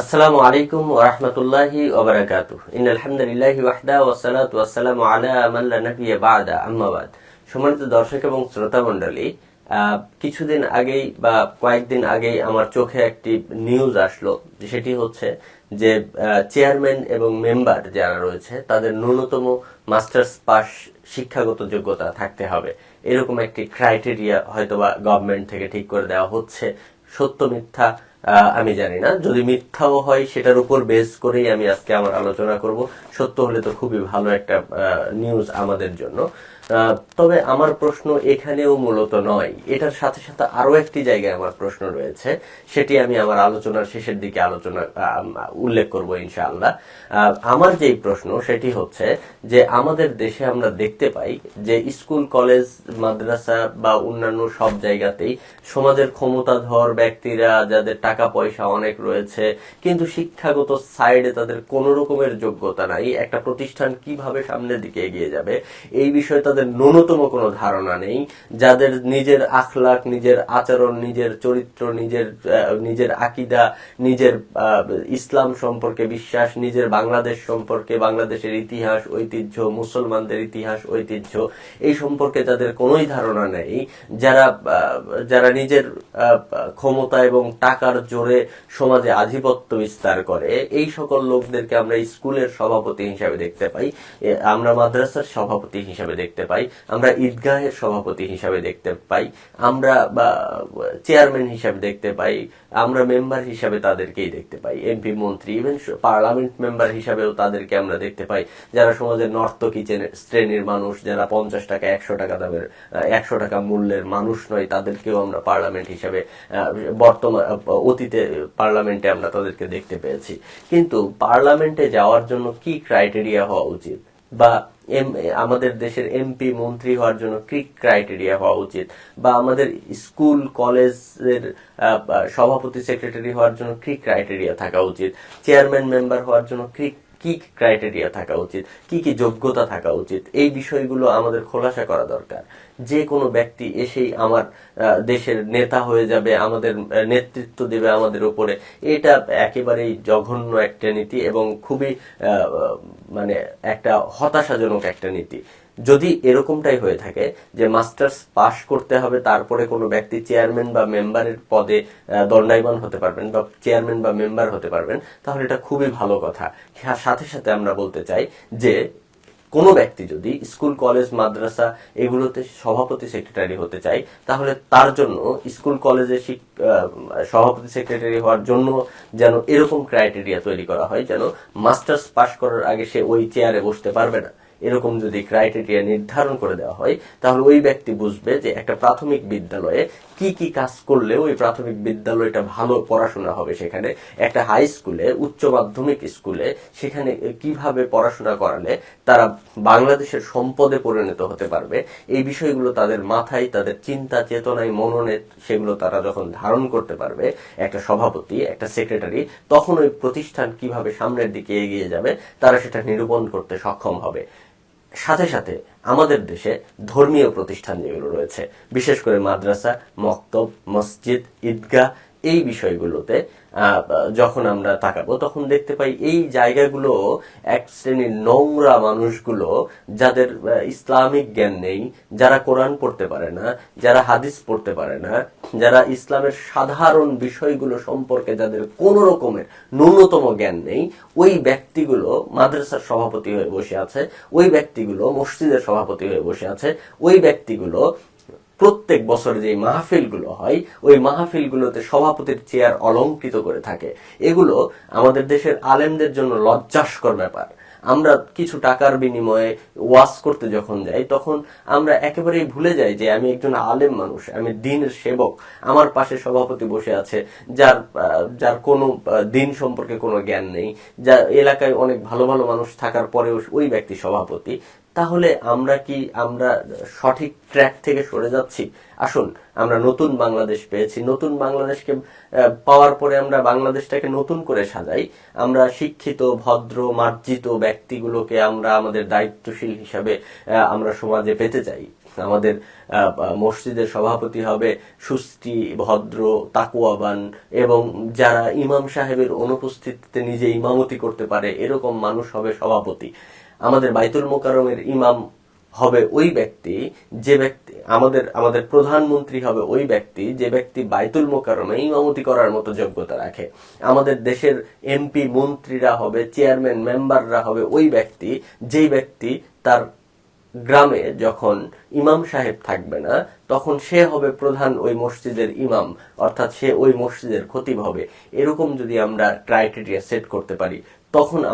আসসালামু আলাইকুম ওয়া রাহমাতুল্লাহি ওয়া বারাকাতুহু। ইন্নাল হামদুলিল্লাহি ওয়াহদা ওয়া সালাতু ওয়া সালামু আলা মান লা নাবিয়্যা বা'দা। আম্মা বাদ। সম্মানিত দর্শক এবং শ্রোতা মণ্ডলী কিছুদিন আগেই বা কয়েকদিন আগেই আমার চোখে একটি নিউজ আসলো, সেটি হচ্ছে যে চেয়ারম্যান এবং মেম্বার যারা রয়েছে, তাদের ন্যূনতম মাস্টার্স পাস শিক্ষাগত যোগ্যতা থাকতে হবে। এরকম একটি ক্রাইটেরিয়া হয়তোবা গভর্নমেন্ট থেকে ঠিক করে দেওয়া হচ্ছে। সত্য মিথ্যা আমি জানি না। যদি মিথ্যাও হয়, সেটার উপর বেস করেই আমি আজকে আমার আলোচনা করব। সত্য হলে তো খুবই ভালো একটা নিউজ আমাদের জন্য। তবে আমার প্রশ্ন এখানেও মূলত নয়। এটার সাথে সাথে আরও একটি জায়গায় আমার প্রশ্ন রয়েছে, সেটি আমি আমার আলোচনার শেষের দিকে আলোচনা উল্লেখ করব ইনশাআল্লাহ। আমার যেই প্রশ্ন, সেটি হচ্ছে যে আমাদের দেশে আমরা দেখতে পাই যে স্কুল, কলেজ, মাদ্রাসা বা অন্যান্য সব জায়গাতেই সমাজের ক্ষমতাধর ব্যক্তিরা, যাদের টাকা পয়সা অনেক রয়েছে, কিন্তু শিক্ষাগত সাইডে তাদের কোনো রকমের যোগ্যতা নাই। একটা প্রতিষ্ঠান কীভাবে সামনের দিকে এগিয়ে যাবে, এই বিষয়ে তাদের ন্যূনতম কোনো ধারণা নেই। যাদের নিজের আখলাক নিজের আচরণ, নিজের চরিত্র, নিজের নিজের আকিদা, নিজের ইসলাম সম্পর্কে বিশ্বাস, নিজের বাংলাদেশ সম্পর্কে, বাংলাদেশের ইতিহাস, ঐতিহ্য, মুসলমানদের ইতিহাস, ঐতিহ্য, এই সম্পর্কে যাদের কোনোই ধারণা নেই। যারা যারা নিজের ক্ষমতা এবং টাকার জোরে সমাজে আধিপত্য বিস্তার করে, এই সকল লোকদেরকে আমরা স্কুলের সভাপতি হিসাবে দেখতে পাই। আমরা মাদ্রাসার সভাপতি হিসাবে দেখতে পাই, আমরা ঈদগাহের সভাপতি হিসাবে দেখতে পাই, আমরা বা চেয়ারম্যান হিসাবে দেখতে পাই, আমরা মেম্বার হিসাবে তাদেরকেই দেখতে পাই, এমপি, মন্ত্রী ইভেন পার্লামেন্ট মেম্বার হিসাবেও তাদেরকে আমরা দেখতে পাই, যারা সমাজের নর্তকী শ্রেণির মানুষ, যারা পঞ্চাশ টাকা, একশো টাকা দামের একশো টাকা মূল্যের মানুষ নয়, তাদেরকেও আমরা পার্লামেন্ট হিসাবে বর্তমান অতীতে পার্লামেন্টে আমরা তাদেরকে দেখতে পেয়েছি। কিন্তু পার্লামেন্টে যাওয়ার জন্য কি ক্রাইটেরিয়া হওয়া উচিত? বা আমাদের দেশের এমপি মন্ত্রী হওয়ার জন্য কি ক্রাইটেরিয়া হওয়া উচিত। বা আমাদের স্কুল, কলেজের সভাপতি সেক্রেটারি হওয়ার জন্য কি ক্রাইটেরিয়া থাকা উচিত। চেয়ারম্যান মেম্বার হওয়ার জন্য কি কি ক্রাইটেরিয়া থাকা উচিত? কি কি যোগ্যতা থাকা উচিত? এই বিষয়গুলো আমাদের খোলাসা করা দরকার। যে কোনো ব্যক্তি এসেই আমার দেশের নেতা হয়ে যাবে আমাদের নেতৃত্ব দেবে আমাদের উপরে। এটা একেবারেই জঘন্য একটা নীতি এবং খুবই মানে একটা হতাশাজনক একটা নীতি। যদি এরকমটাই হয়ে থাকে যে মাস্টার্স পাশ করতে হবে তারপরে কোনো ব্যক্তি চেয়ারম্যান বা মেম্বারের পদে দণ্ডায়মান হতে পারবেন বা চেয়ারম্যান বা মেম্বার হতে পারবেন তাহলে এটা খুবই ভালো কথা। হ্যাঁ, সাথে সাথে আমরা বলতে চাই যে কোনো ব্যক্তি যদি স্কুল, কলেজ, মাদ্রাসা এগুলোতে সভাপতি সেক্রেটারি হতে চায়, তাহলে তার জন্য স্কুল, কলেজে সভাপতি সেক্রেটারি হওয়ার জন্য যেন এরকম ক্রাইটেরিয়া তৈরি করা হয় যেন মাস্টার্স পাশ করার আগে সে ওই চেয়ারে বসতে পারবে না। এরকম যদি ক্রাইটেরিয়া নির্ধারণ করে দেওয়া হয়, তাহলে ওই ব্যক্তি বুঝবে যে একটা প্রাথমিক বিদ্যালয়ে কি কি কাজ করলে ওই প্রাথমিক বিদ্যালয়টা ভালো পড়াশোনা হবে সেখানে। একটা হাই স্কুলে উচ্চ মাধ্যমিক স্কুলে সেখানে কীভাবে পড়াশোনা করালে তারা বাংলাদেশের সম্পদে পরিণত হতে পারবে। এই বিষয়গুলো তাদের মাথায়, তাদের চিন্তা, চেতনায়, মননে সেগুলো তারা যখন ধারণ করতে পারবে, একটা সভাপতি, একটা সেক্রেটারি তখন ওই প্রতিষ্ঠান কীভাবে সামনের দিকে এগিয়ে যাবে, তারা সেটা নিরূপণ করতে সক্ষম হবে। সাথে সাথে আমাদের দেশে ধর্মীয় প্রতিষ্ঠান যেগুলো রয়েছে। বিশেষ করে মাদ্রাসা মক্তব মসজিদ ঈদগাহ এই বিষয়গুলোতে যখন আমরা তাকাবো, তখন দেখতে পাই এই জায়গাগুলো এক শ্রেণির নোংরা মানুষগুলো যাদের ইসলামিক জ্ঞান নেই, যারা কোরআন পড়তে পারে না, যারা হাদিস পড়তে পারে না, যারা ইসলামের সাধারণ বিষয়গুলো সম্পর্কে যাদের কোনো রকমের ন্যূনতম জ্ঞান নেই, ওই ব্যক্তিগুলো মাদ্রাসার সভাপতি হয়ে বসে আছে, ওই ব্যক্তিগুলো মসজিদের সভাপতি হয়ে বসে আছে, ওই ব্যক্তিগুলো প্রত্যেক বছর যে মাহফিলগুলো হয়, ওই মাহফিলগুলোতে সভাপতির চেয়ার অলঙ্কৃত করে থাকে। এগুলো আমাদের দেশের আলেমদের জন্য লজ্জাস্কর ব্যাপার। আমরা কিছু টাকার বিনিময়ে ওয়াজ করতে যখন যাই, তখন আমরা একেবারেই ভুলে যাই যে আমি একজন আলেম মানুষ, আমি দিনের সেবক। আমার পাশে সভাপতি বসে আছে, যার যার কোনো দিন সম্পর্কে কোনো জ্ঞান নেই যা এলাকায় অনেক ভালো ভালো মানুষ থাকার পরেও ওই ব্যক্তি সভাপতি। তাহলে আমরা কি আমরা সঠিক ট্র্যাক থেকে সরে যাচ্ছি? আসুন, আমরা নতুন বাংলাদেশ পেয়েছি। নতুন বাংলাদেশকে পাওয়ার পরে আমরা বাংলাদেশটাকে নতুন করে সাজাই। আমরা শিক্ষিত, ভদ্র, মার্জিত ব্যক্তিগুলোকে আমরা আমাদের দায়িত্বশীল হিসাবে আমরা সমাজে পেতে চাই। আমাদের মসজিদের সভাপতি হবে সুস্থি, ভদ্র, তাকুয়াবান এবং যারা ইমাম সাহেবের অনুপস্থিতিতে নিজে ইমামতি করতে পারে, এরকম মানুষ হবে সভাপতি। আমাদের বাইতুল মোকারমের ইমাম হবে ওই ব্যক্তি, যে ব্যক্তি, আমাদের আমাদের প্রধানমন্ত্রী হবে ওই ব্যক্তি, যে ব্যক্তি বাইতুল মোকারমে ইমামতি করার মতো যোগ্যতা রাখে। আমাদের দেশের এমপি, মন্ত্রীরা হবে, চেয়ারম্যান, মেম্বাররা হবে ওই ব্যক্তি, যেই ব্যক্তি তার গ্রামে যখন ইমাম সাহেব থাকবে না, তখন সে হবে প্রধান ওই মসজিদের ইমাম, অর্থাৎ সে ওই মসজিদের খতিব হবে। এরকম যদি আমরা ক্রাইটেরিয়া সেট করতে পারি, তখন আমাদের